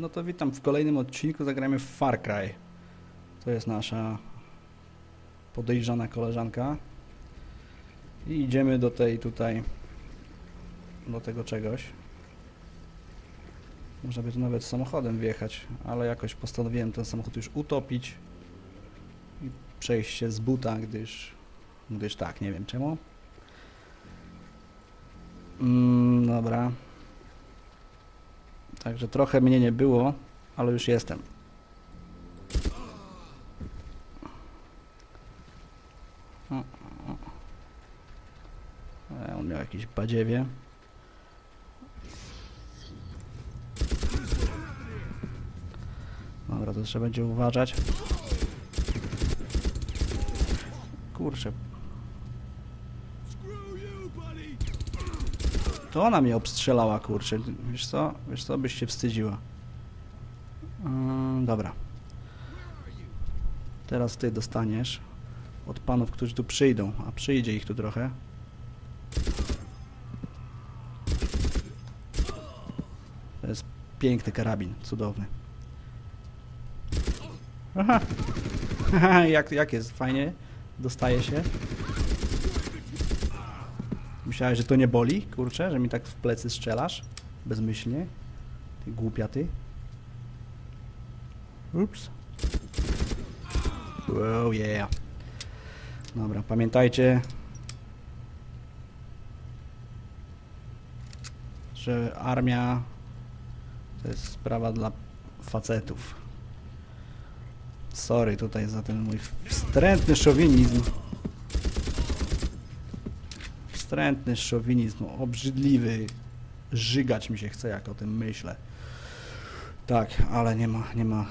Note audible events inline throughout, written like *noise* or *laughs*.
No to witam w kolejnym odcinku, zagramy w Far Cry. To jest nasza podejrzana koleżanka. I idziemy do tej tutaj, do tego czegoś. Można by tu nawet samochodem wjechać, ale jakoś postanowiłem ten samochód już utopić i przejść się z buta, gdyż, gdyż tak, nie wiem czemu. Mm, dobra. Także trochę mnie nie było, ale już jestem. E, On miał jakieś badziewie. Dobra, to trzeba będzie uważać. Kurczę. To ona mnie obstrzelała, kurczę. Wiesz co? Wiesz co? Byś się wstydziła. Mm, dobra. Teraz ty dostaniesz od panów, którzy tu przyjdą, a przyjdzie ich tu trochę. To jest piękny karabin, cudowny. Aha. *laughs* Jak, jak jest? Fajnie? Dostaje się? Myślałeś, że to nie boli? Kurczę, że mi tak w plecy strzelasz? Bezmyślnie? Ty głupia ty. Ups. Wow, yeah. Dobra, pamiętajcie, że armia to jest sprawa dla facetów. Sorry tutaj za ten mój wstrętny szowinizm. Wstrętny szowinizm, obrzydliwy. Żygać mi się chce, jak o tym myślę. Tak, ale nie ma, nie ma,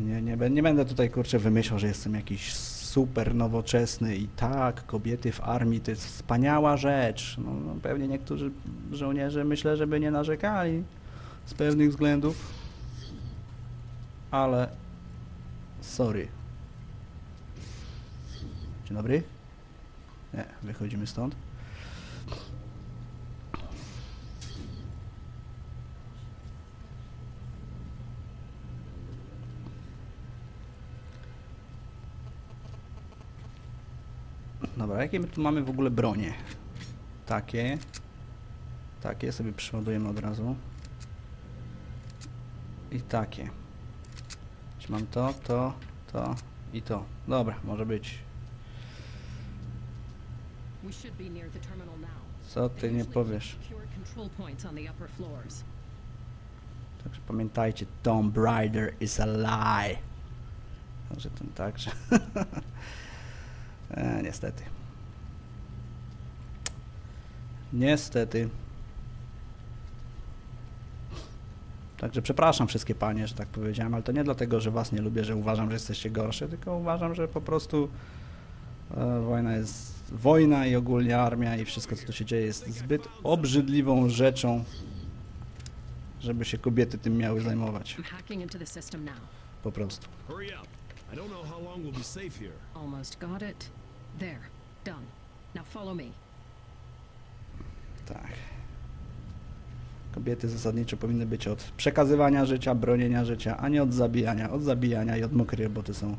nie, nie, nie będę tutaj kurczę wymyślał, że jestem jakiś super nowoczesny i tak, kobiety w armii to jest wspaniała rzecz. No, no, pewnie niektórzy żołnierze myślę, żeby nie narzekali z pewnych względów, ale sorry. Dzień dobry. Nie, wychodzimy stąd. Dobra, jakie my tu mamy w ogóle bronie? Takie. Takie sobie przeładujemy od razu. I takie. Czy mam to, to, to i to. Dobra, może być. Co ty nie powiesz? Także pamiętajcie, Tomb Raider is a lie. Także ten także. *laughs* e, niestety. Niestety. Także przepraszam wszystkie panie, że tak powiedziałem, ale to nie dlatego, że was nie lubię, że uważam, że jesteście gorsze, tylko uważam, że po prostu e, wojna jest wojna i ogólnie armia i wszystko co tu się dzieje jest zbyt obrzydliwą rzeczą, żeby się kobiety tym miały zajmować. Po prostu. Almost got it. There. Done. Now follow me. Tak. Kobiety zasadniczo powinny być od przekazywania życia, bronienia życia, a nie od zabijania. Od zabijania i od mokrej roboty są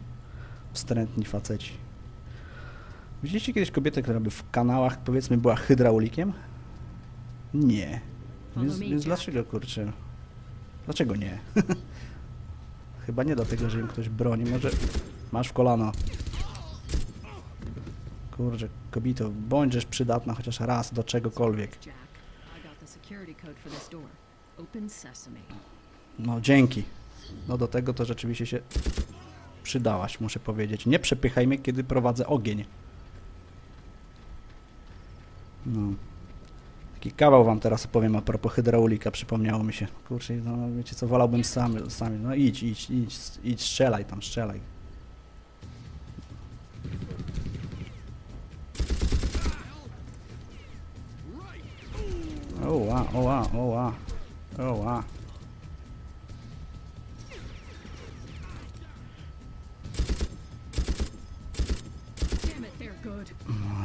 wstrętni faceci. Widzieliście kiedyś kobietę, która by w kanałach, powiedzmy, była hydraulikiem? Nie. Więc, więc dlaczego, kurczę? Dlaczego nie? *laughs* Chyba nie dlatego, że im ktoś broni. Może masz w kolano. Kurczę, kobito, bądźesz przydatna chociaż raz do czegokolwiek. No dzięki. No do tego to rzeczywiście się przydałaś, muszę powiedzieć. Nie przepychaj mnie, kiedy prowadzę ogień. No. Taki kawał wam teraz opowiem a propos hydraulika, przypomniało mi się. Kurczę, no wiecie co, wolałbym sam, sami. No idź, idź, idź, idź, strzelaj tam, strzelaj. Oła, oła, oła, oła.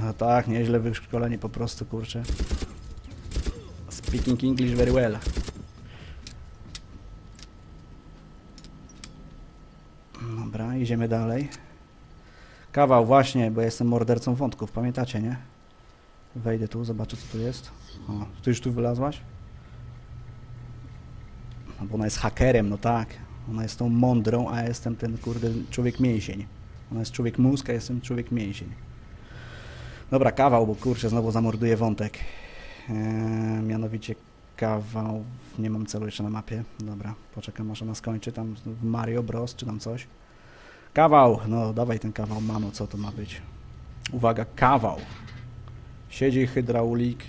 No tak, nieźle wyszkoleni po prostu, kurczę. Speaking English very well. Dobra, idziemy dalej. Kawał, właśnie, bo jestem mordercą wątków, pamiętacie, nie? Wejdę tu, zobaczę co tu jest. O, ty już tu wylazłaś? No bo ona jest hakerem, no tak. Ona jest tą mądrą, a jestem ten, kurde, człowiek mięsień. Ona jest człowiek mózg, a jestem człowiek mięsień. Dobra, kawał, bo kurczę, znowu zamorduję wątek. Eee, mianowicie kawał, nie mam celu jeszcze na mapie. Dobra, poczekam aż ona skończy tam w Mario Bros. czy tam coś. Kawał, no dawaj ten kawał, mamo, co to ma być? Uwaga, kawał. Siedzi hydraulik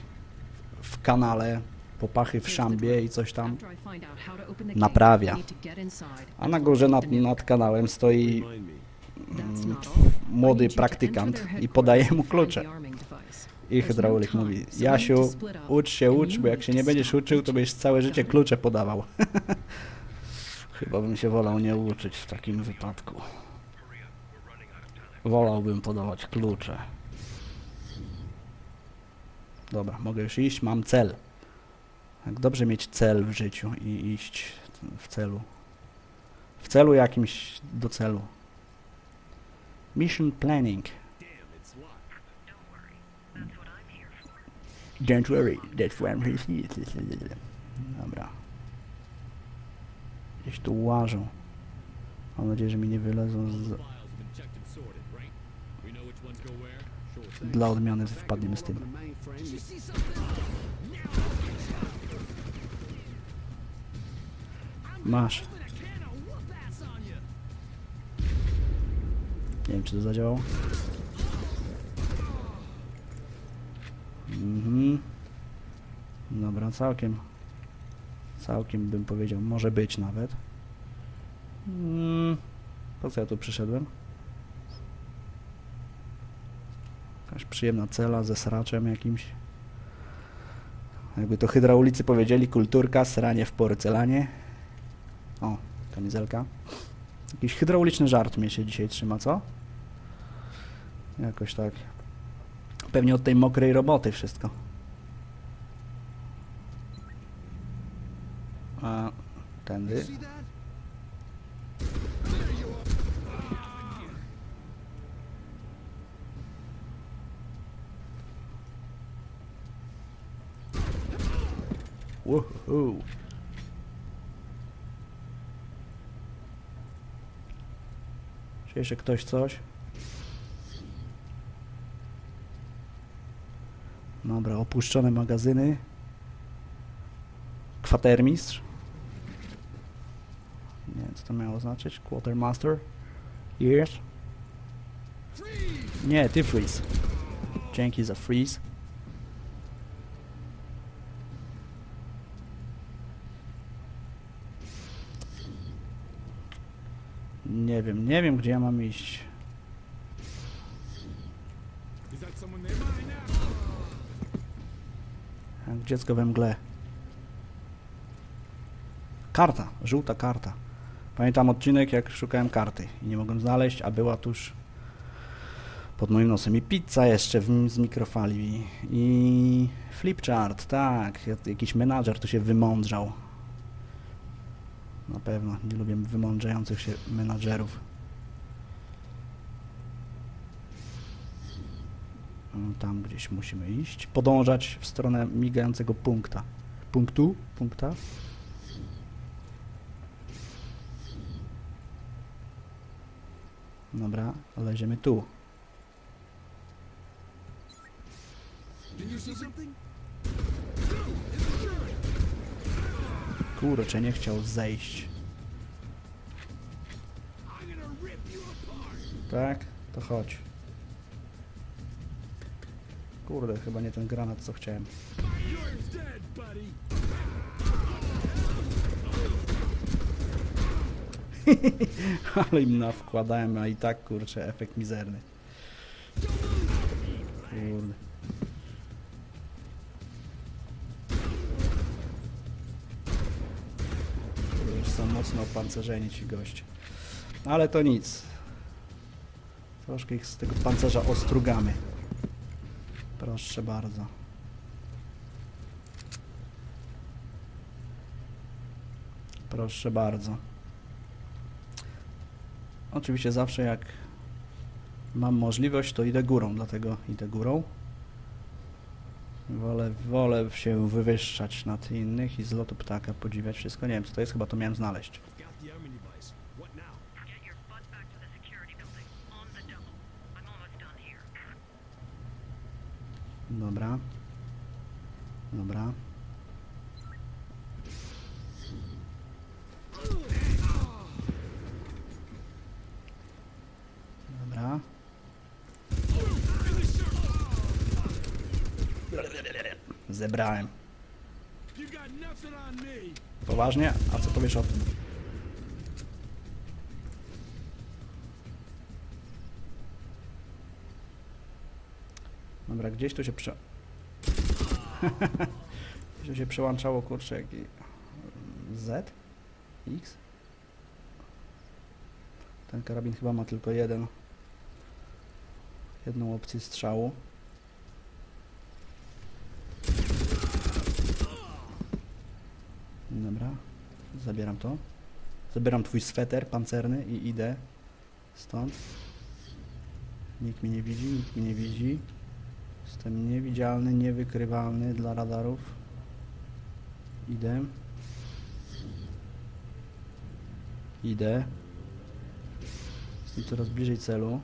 w kanale, popachy w szambie i coś tam. Naprawia. A na górze nad, nad kanałem stoi mm, młody praktykant i podaje mu klucze. I There's hydraulik no mówi, Jasiu, ucz się, ucz, bo jak się nie będziesz uczył, to będziesz całe życie klucze podawał. *laughs* Chyba bym się wolał nie uczyć w takim wypadku. Wolałbym podawać klucze. Dobra, mogę już iść, mam cel. Jak dobrze mieć cel w życiu i iść w celu. W celu jakimś do celu. Mission planning. Don't worry, that's what I'm here. Dobra. Gdzieś tu łażą. Mam nadzieję, że mi nie wylezą z... Dla odmiany wpadniemy z tym. Masz. Nie wiem, czy to zadziałało. Mhm. Dobra, całkiem. Całkiem bym powiedział, może być nawet. Mm. Po co ja tu przyszedłem? Przyjemna cela ze sraczem jakimś. Jakby to hydraulicy powiedzieli, kulturka, sranie w porcelanie. O, kamizelka. Jakiś hydrauliczny żart mnie się dzisiaj trzyma, co? Jakoś tak. Pewnie od tej mokrej roboty wszystko. A, tędy. Woohoo. Czy jeszcze ktoś coś? Dobra, opuszczone magazyny. Kwatermistrz. Nie wiem, co to miało znaczyć. Quartermaster. Yes. Nie, ty freeze. Dzięki za freeze. Nie wiem, nie wiem gdzie ja mam iść. Jak dziecko we mgle. Karta, żółta karta. Pamiętam odcinek, jak szukałem karty i nie mogłem znaleźć, a była tuż pod moim nosem. I pizza jeszcze w, z mikrofali. I flipchart, tak. jak- Jakiś menadżer tu się wymądrzał. Na pewno, nie lubię wymądrzających się menadżerów. Mm, Tam gdzieś musimy iść. Podążać w stronę migającego punkta. Punktu? Punkta? Dobra, leziemy tu. Did you see something? Kurczę, nie chciał zejść. Tak? To chodź. Kurde, chyba nie ten granat, co chciałem. *laughs* Ale im nawkładałem, a i tak, kurczę, efekt mizerny. Kurde. Są mocno opancerzeni ci goście. Ale to nic. Troszkę ich z tego pancerza ostrugamy. Proszę bardzo. Proszę bardzo. Oczywiście zawsze jak mam możliwość, to idę górą, dlatego idę górą. Wolę, wolę się wywyższać nad innych i z lotu ptaka podziwiać wszystko. Nie wiem, co to jest, chyba to miałem znaleźć. I've got the arming device. What now? Get your butt back to the security building. On the double. I'm almost done here. Dobra. Dobra. Dobra. Zebrałem. Poważnie? A co powiesz o tym? Dobra, gdzieś tu się prze... *laughs* gdzieś tu się przełączało, kurczę, jaki... Z? X? Ten karabin chyba ma tylko jeden... Jedną opcję strzału. Dobra, zabieram to. Zabieram twój sweter pancerny i idę stąd. Nikt mnie nie widzi, nikt mnie nie widzi. Jestem niewidzialny, niewykrywalny dla radarów. Idę. Idę. Jestem coraz bliżej celu.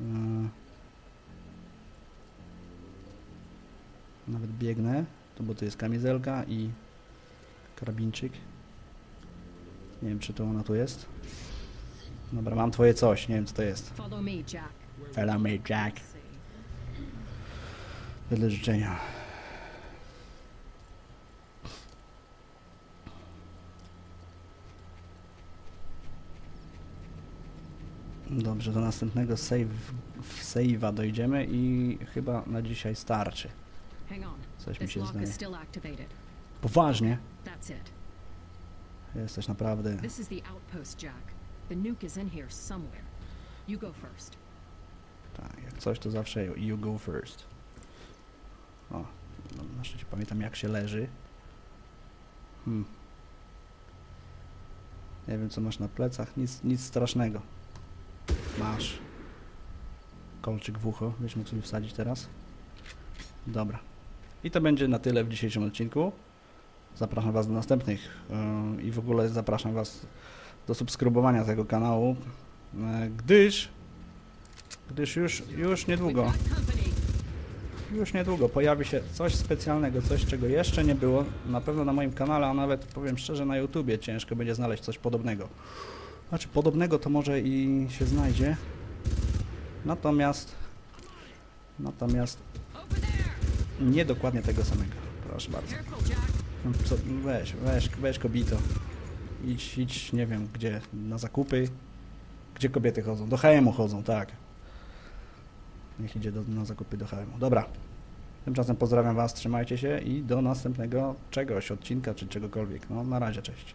Yy. Nawet biegnę, to bo to jest kamizelka i karabinczyk. Nie wiem, czy to ona tu jest. Dobra, mam twoje coś, nie wiem, co to jest. Follow me, Jack. Follow me, Jack. Wedle życzenia. Dobrze, do następnego save, save'a dojdziemy i chyba na dzisiaj starczy. Coś mi się zdaje. Poważnie? Jesteś naprawdę... This is the outpost, Jack. The nuke is in here somewhere. You go first. Tak, jak coś to zawsze you go first. O, no, na szczęście pamiętam jak się leży. Hmm. Nie wiem co masz na plecach, nic, nic strasznego. Masz. Kolczyk w ucho, byś mógł sobie wsadzić teraz. Dobra. I to będzie na tyle w dzisiejszym odcinku. Zapraszam Was do następnych i w ogóle zapraszam Was do subskrybowania tego kanału, yy, gdyż gdyż już, już niedługo, już niedługo pojawi się coś specjalnego, coś czego jeszcze nie było, na pewno na moim kanale, a nawet powiem szczerze na YouTubie ciężko będzie znaleźć coś podobnego. Znaczy podobnego to może i się znajdzie, natomiast, natomiast nie dokładnie tego samego, proszę bardzo. No Co, weź, weź, weź kobito. Idź, idź, nie wiem gdzie, na zakupy. Gdzie kobiety chodzą? Do HM-u chodzą, tak. Niech idzie do, na zakupy do HM-u. Dobra. Tymczasem pozdrawiam Was, trzymajcie się i do następnego czegoś, odcinka czy czegokolwiek. No, na razie, cześć.